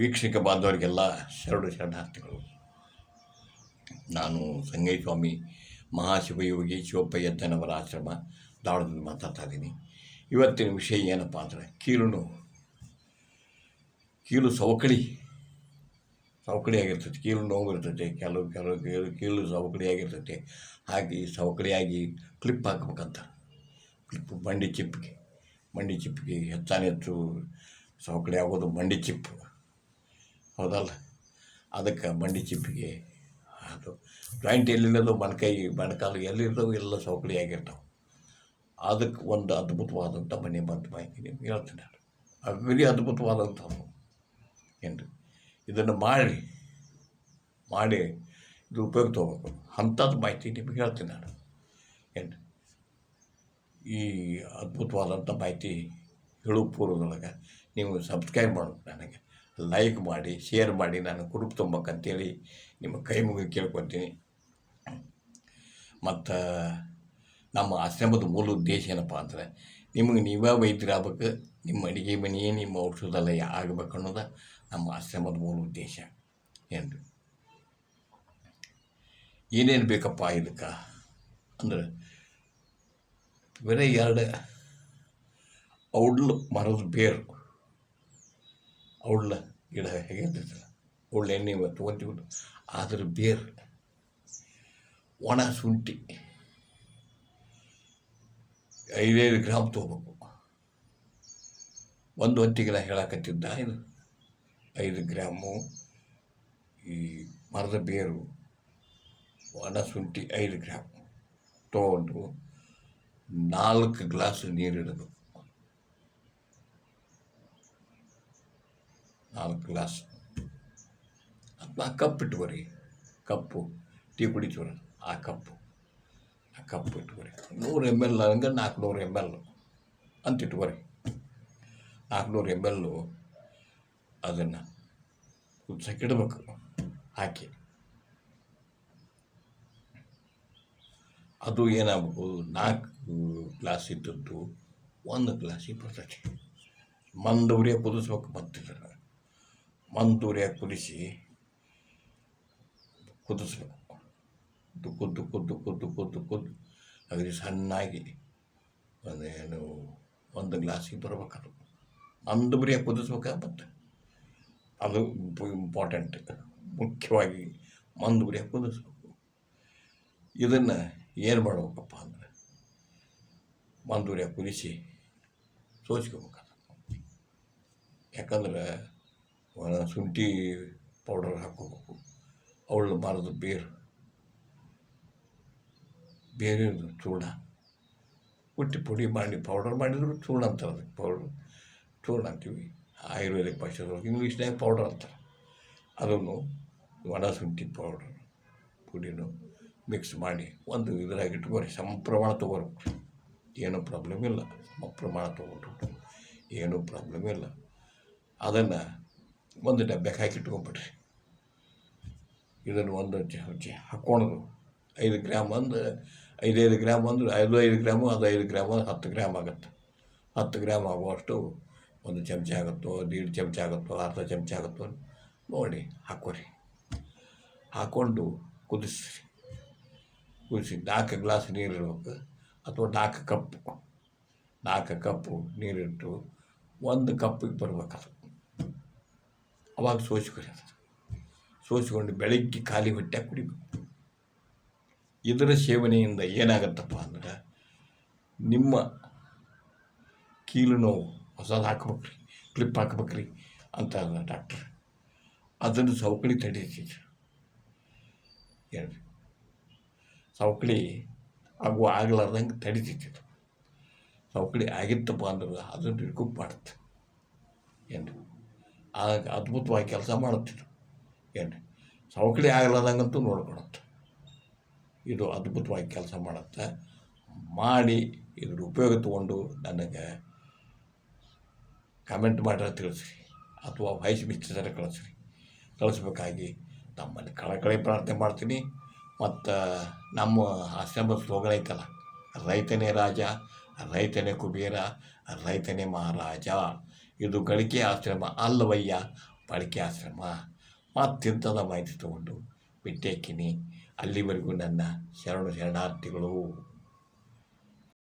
ವೀಕ್ಷಕ ಬಾಂಧವರಿಗೆಲ್ಲ ಶರಡು ಶರಣಾರ್ಥಿಗಳು. ನಾನು ಸಂಗೈ ಸ್ವಾಮಿ ಮಹಾಶಿವಯೋಗಿ ಶಿವಪ್ಪಯ್ಯದ್ದನವರ ಆಶ್ರಮ ದಾಳದಿಂದ ಮಾತಾಡ್ತಾ ಇದ್ದೀನಿ. ಇವತ್ತಿನ ವಿಷಯ ಏನಪ್ಪ ಅಂದರೆ ಕೀಲು ನೋವು ಕೀಲು ಸವಕಳಿ ಸವಕಳಿ ಕೀಲು ನೋವು ಇರ್ತೈತೆ ಕೆಲವು ಕೆಲವು ಕೀಲು ಕೀಲು ಸವಕಳಿ ಆಗಿರ್ತೈತೆ ಹಾಗೆ ಸವಕಳಿಯಾಗಿ ಕ್ಲಿಪ್ ಹಾಕ್ಬೇಕಂತ. ಕ್ಲಿಪ್, ಮಂಡಿ ಚಿಪ್ಪಿಗೆ ಮಂಡಿ ಚಿಪ್ಪಿಗೆ ಹೆಚ್ಚಾನೆ ಹೆಚ್ಚು ಸವಕಳಿ ಆಗೋದು ಮಂಡಿ ಚಿಪ್ಪು. ಹೌದಲ್ಲ? ಅದಕ್ಕೆ ಮಂಡಿ ಚಿಪ್ಪಿಗೆ ಅದು. ಜಾಯಿಂಟ್ ಎಲ್ಲಿಲ್ಲದೋ ಮೊಣಕೈ ಮೊಣಕಾಲು ಎಲ್ಲಿರ್ತಾವೆ ಎಲ್ಲ ಸವಕಳಿ ಆಗಿರ್ತಾವೆ. ಅದಕ್ಕೆ ಒಂದು ಅದ್ಭುತವಾದಂಥ ಮನೆ ಬಂತು ಮಾಹಿತಿ ನಿಮ್ಗೆ ಹೇಳ್ತೀನಿ ಅಗದಿ ಅದ್ಭುತವಾದಂಥವು ಏನು ಇದನ್ನು ಮಾಡಿ ಮಾಡಿ ಇದು ಉಪಯೋಗ ತೊಗೋಬೇಕು. ಅಂಥದ್ದು ಮಾಹಿತಿ ನಿಮ್ಗೆ ಹೇಳ್ತೀನಿ ನಾನು. ಏನು ಈ ಅದ್ಭುತವಾದಂಥ ಮಾಹಿತಿ ಹೇಳು ಪೂರ್ವದೊಳಗೆ ನೀವು ಸಬ್ಸ್ಕ್ರೈಬ್ ಮಾಡಬೇಕು ನನಗೆ. ಲೈಕ್ ಮಾಡಿ ಶೇರ್ ಮಾಡಿ ನಾನು ಕುರುಪ್ ತುಂಬಕ್ಕಂತೇಳಿ ನಿಮ್ಮ ಕೈ ಮುಗಿ ಕೇಳ್ಕೊತೀನಿ. ಮತ್ತು ನಮ್ಮ ಆಶ್ರಮದ ಮೂಲ ಉದ್ದೇಶ ಏನಪ್ಪ ಅಂದರೆ, ನಿಮಗೆ ನೀವೇ ವೈದ್ಯರಾಗಬೇಕು, ನಿಮ್ಮ ಅಡುಗೆ ಮನೆಯೇ ನಿಮ್ಮ ಔಷಧಾಲಯ ಆಗಬೇಕು ಅನ್ನೋದು ನಮ್ಮ ಆಶ್ರಮದ ಮೂಲ ಉದ್ದೇಶ ಏನು ಏನೇನು ಬೇಕಪ್ಪ ಇದಕ್ಕೆ? ಅಂದ್ರೆ, ಬೇರೆ ಎರಡು. ಔಡ್ಲು ಮರದ ಬೇರು. ಔಡ್ಲ. ಗಿಡ ಹೇಗೆ ಅಂತಿರ್ತಾರೆ ಒಳ್ಳೆ ಎಣ್ಣೆ ತೊಗೊಂತೀವಿ ಅದ್ರ ಬೇರು. ಒಣ ಶುಂಠಿ. ಐದೈದು ಗ್ರಾಮ್ ತೊಗೋಬೇಕು. ಒಂದು ಹೊತ್ತಿಗೆಲ್ಲ ಹೇಳಕತ್ತಿದ್ದ? ಇದು ಐದು ಗ್ರಾಮು. ಈ ಮರದ ಬೇರು. ಒಣ ಶುಂಠಿ ಐದು ಗ್ರಾಮ್. ತೊಗೊಂಡು ನಾಲ್ಕು ಗ್ಲಾಸ್ ನೀರಿಡಬೇಕು. ನಾಲ್ಕು ಗ್ಲಾಸ್ ಅಥವಾ ಕಪ್ ಇಟ್ಕೊರಿ ಕಪ್ಪು, ಟೀ ಕುಡಿತೀವಲ್ಲ ಆ ಕಪ್ಪು, ಆ ಕಪ್ ಇಟ್ಕೊರಿ ನೂರು ಎಂ ಎಲ್ ಹಂಗೆ ನಾಲ್ಕುನೂರು ಎಂ ಎಲ್ ಅಂತ ಇಟ್ಕೊರಿ ನಾಲ್ಕುನೂರು ಎಂ ಎಲ್ಲು ಅದನ್ನು ಕುದಿಸಕ್ಕಿಡ್ಬೇಕು ಹಾಕಿ. ಅದು ಏನಾಗಬೇಕು, ನಾಲ್ಕು ಗ್ಲಾಸ್ ಇದ್ದದ್ದು ಒಂದು ಗ್ಲಾಸಿಗೆ ಬರ್ತೈತಿ. ಮಂದೂರಿಯ ಕುದಿಸ್ಬೇಕು ಮತ್ತಿದ್ರೆ ಮಂದೂರಿಯ ಕುದಿಸಿ ಕುದಿಸ್ಬೇಕು. ಕುದ್ದು ಕುದ್ದು ಕುದ್ದು ಕುದ್ದು ಕುದ್ದು ಅಗದಿ ಸಣ್ಣಾಗಿ ಅದೇನು ಒಂದು ಗ್ಲಾಸಿಗೆ ಬರ್ಬೇಕದು ಅಂದು ಕುದಿಸ್ಬೇಕು ಕುದಿಸ್ಬೇಕಾಗುತ್ತೆ ಅದು ಇಂಪಾರ್ಟೆಂಟ್ ಮುಖ್ಯವಾಗಿ ಮಂದೂರಿಯ ಕುದಿಸ್ಬೇಕು. ಇದನ್ನು ಏನು ಮಾಡ್ಬೇಕಪ್ಪ ಅಂದ್ರೆ ಮಂದೂರಿಯ ಕುದಿಸಿ ಸೋಚ್ಕೋಬೇಕು ಯಾಕಂದ್ರೆ ಶುಂಠಿ ಪೌಡರ್ ಹಾಕೋಬೇಕು ಅವಳು ಮರದ ಬೇರು. ಬೇರೆ ಚೂರ್ಣ. ಕುಟ್ಟಿ ಪುಡಿ ಮಾಡಿ, ಪೌಡರ್ ಮಾಡಿದ್ರು ಚೂರ್ಣ ಅಂತಾರೆ ಅದಕ್ಕೆ. ಪೌಡ್ರ್ ಚೂರ್ಣ ಅಂತೀವಿ. ಆಯುರ್ವೇದಿಕ್ ಭಾಷೆದೊಳಗೆ ಇಂಗ್ಲೀಷ್ನಾಗ ಪೌಡರ್ ಅಂತಾರೆ. ಅದನ್ನು ಒಣ ಶುಂಠಿ ಪೌಡರ್ ಪುಡಿನೂ ಮಿಕ್ಸ್ ಮಾಡಿ ಒಂದು ಇದ್ರಾಗ ಇಟ್ಕೊರಿ ಸಮ ಪ್ರಮಾಣ ತೊಗೋಬೇಕು. ಏನೂ ಪ್ರಾಬ್ಲಮ್ ಇಲ್ಲ. ಸಮ ಪ್ರಮಾಣ ತೊಗೊಂಡು ಏನೂ ಪ್ರಾಬ್ಲಮ್ ಇಲ್ಲ. ಅದನ್ನು ಒಂದು ಡಬ್ಬೆಗೆ ಹಾಕಿ ಇಟ್ಕೊಂಬಿಡ್ರಿ. ಇದನ್ನು ಒಂದು ಹಾಕ್ಕೊಳೋದು. ಐದು ಗ್ರಾಮ್ ಒಂದು, ಐದೈದು ಗ್ರಾಮ್ ಅಂದ್ರೆ ಐದು ಐದು ಗ್ರಾಮು, ಅದು ಐದು ಗ್ರಾಮು, ಹತ್ತು ಗ್ರಾಮ್ ಆಗುತ್ತೆ. ಹತ್ತು ಗ್ರಾಮ್ ಆಗುವಷ್ಟು ಒಂದು ಚಮಚ ಆಗುತ್ತೋ, ದೀಡ್ ಚಮಚ ಆಗುತ್ತೋ, ಅರ್ಧ ಚಮಚ ಆಗುತ್ತೋ ನೋಡಿ ಹಾಕೋರಿ ಹಾಕ್ಕೊಂಡು ಕುದಿಸ್ರಿ. ಕುದಿಸಿ ನಾಲ್ಕು ಗ್ಲಾಸ್ ನೀರು ಇರ್ಬೇಕು ಅಥವಾ ನಾಲ್ಕು ಕಪ್ಪು ನಾಲ್ಕು ಕಪ್ಪು ನೀರಿಟ್ಟು ಒಂದು ಕಪ್ಪಿಗೆ ಬರ್ಬೇಕು ಅವಾಗ ಸೋಸಿಕೊಳ್ಳಿ ಸೋಸಿಕೊಂಡು ಬೆಳಗ್ಗೆ ಖಾಲಿ ಹೊಟ್ಟೆ ಕುಡಿಬೇಕು. ಇದರ ಸೇವನೆಯಿಂದ ಏನಾಗತ್ತಪ್ಪ ಅಂದ್ರೆ ನಿಮ್ಮ ಕೀಲು ನೋವು ಹೊಸದು ಹಾಕ್ಬೇಕ್ರಿ, ಕ್ಲಿಪ್ ಹಾಕ್ಬೇಕ್ರಿ ಅಂತ ಡಾಕ್ಟ್ರ್. ಅದನ್ನು ಸವಕಳಿ ತಡೀತಿದ್ರು ಏನು ಸವಕಳಿ ಆಗುವ ಆಗ್ಲಾರ್ದಂಗೆ ತಡಿತಿತ್ತು ಸವಕಳಿ ಆಗಿತ್ತಪ್ಪ ಅಂದ್ರೆ ಅದನ್ನು ರಿಕೂಪ್ ಮಾಡುತ್ತೆ ಏನು ಆಗ ಅದ್ಭುತವಾಗಿ ಕೆಲಸ ಮಾಡುತ್ತಿದ್ದು ಏನು ಸವಕಳಿ ಆಗಲಾರ್ದಂಗಂತೂ ನೋಡ್ಕೊಳತ್ತ. ಇದು ಅದ್ಭುತವಾಗಿ ಕೆಲಸ ಮಾಡುತ್ತೆ. ಮಾಡಿ ಇದ್ರ ಉಪಯೋಗ ತೊಗೊಂಡು ನನಗೆ ಕಮೆಂಟ್ ಮಾಡ್ರೆ ತಿಳಿಸ್ರಿ. ಅಥವಾ ವಾಯ್ಸ್ ಮಿಕ್ಸರ ಕಳಿಸ್ರಿ. ಕಳಿಸ್ಬೇಕಾಗಿ ತಮ್ಮಲ್ಲಿ ಕಳಕಳಿ ಪ್ರಾರ್ಥನೆ ಮಾಡ್ತೀನಿ. ಮತ್ತು ನಮ್ಮ ಆಶ್ರಮದ ಸ್ಲೋಗನ್ ಐತಲ್ಲ, ರೈತನೇ ರಾಜ, ರೈತನೇ ಕುಬೇರ, ರೈತನೇ ಮಹಾರಾಜ. ಇದು ಗಳಿಕೆ ಆಶ್ರಮ ಅಲ್ಲವಯ್ಯ ಬಳಕೆ ಆಶ್ರಮ. ಮತ್ತಿಂಥದ ಮಾಹಿತಿ ತಗೊಂಡು ಬಿಟ್ಟೇಕಿನಿ ಅಲ್ಲಿವರೆಗೂ ನನ್ನ ಶರಣು ಶರಣಾರ್ಥಿಗಳು.